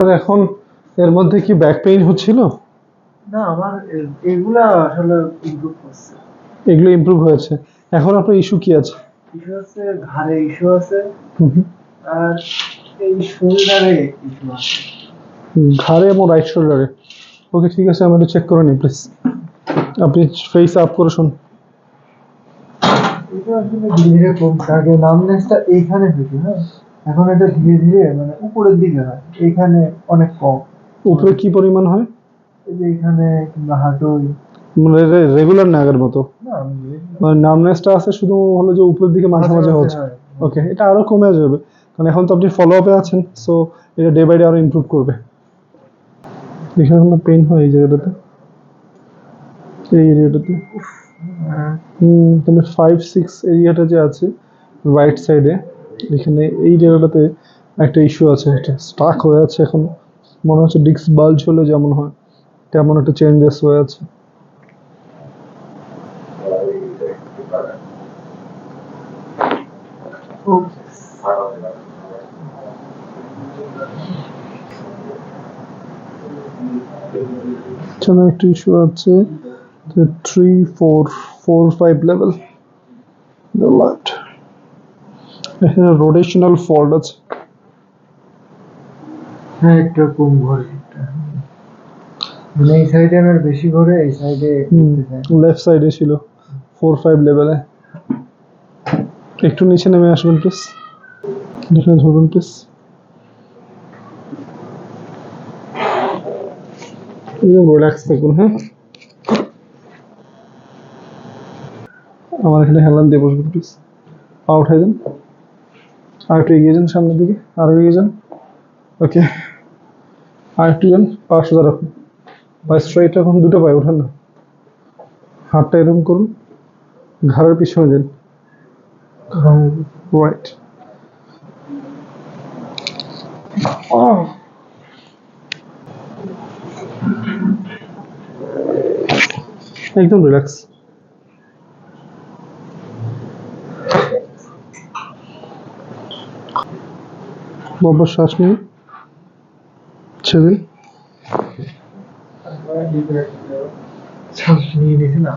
এখন এর মধ্যে কি ব্যাক পেইন হচ্ছিল? না আমার এগুলা আসলে ইমপ্রুভ করছে। এগুলো ইমপ্রুভ হয়েছে। এখন আপনার ইস্যু কি আছে? ইস্যু আছে ঘাড়ে ইস্যু আছে। আর এই শোল্ডারে ইস্যু আছে। ঘাড়ে এবং রাইট শোল্ডারে ওকে ঠিক আছে আমি একটু চেক করে নিই প্লিজ আপনি ফেস আপ করে শুন এটা আসলে ধীরে ধীরে কমছে আগে নামনেসটা এইখানে হতো হ্যাঁ? এখন এটা ধীরে ধীরে মানে উপরের দিকে হয়। এইখানে অনেক কম। উপরে কি পরিমাণ হয়? এই যে এখানে কিংবা হাঁটুই। মানে রেগুলার না আগের মতো মানে নামনেসটা আছে শুধু হলো যে উপরের দিকে মাঝে মাঝে হচ্ছে। ওকে এটা আরও কমে যাবে। কারণ এখন তো আপনি ফলো আপে আছেন সো এটা ডে বাই ডে আরও ইমপ্রুভ করবে। এখানে কোনো পেইন হয় এই জায়গাটাতে। এই এরিয়াটাতে। হ্যাঁ, হুম তাহলে ফাইভ সিক্স এরিয়াটা যে আছে রাইট সাইডে এখানে এই জায়গাটাতে একটা ইস্যু আছে এটা স্টাক হয়ে আছে এখন। মনে হচ্ছে ডিস্ক বাল্জ হলে যেমন হয়, তেমন একটা চেঞ্জেস হয়ে আছে। এখানে একটা ইস্যু আছে three four four five level left এখানে রোটেশনাল ফল্ট আছে হ্যাঁ একটা কম ঘরে মানে এই সাইডে আমার বেশি ঘরে এই সাইডে লেফট সাইডে ছিল। ফোর ফাইভ লেভেলে একটু নিচে নেমে আসবেন প্লিজ এখানে ধরুন প্লিজ রিল্যাক্স থাকুন হ্যাঁ। আমার এখানে হেলান দিয়ে বসবেন প্লিজ পা উঠাই দেন। আর একটু এগিয়ে যান সামনের দিকে আরও এগিয়ে যান। ওকে আর একটু যান পা সোজা রাখুন বা রাখুন দুটো পায়ে ওঠান না। হাতটা এরকম করুন, ঘাড়ের পিছনে দিন। রাইট একদম রিল্যাক্স বাবার শ্বাস নিন ছেড়ে শ্বাস নিয়ে নিয়েছে না।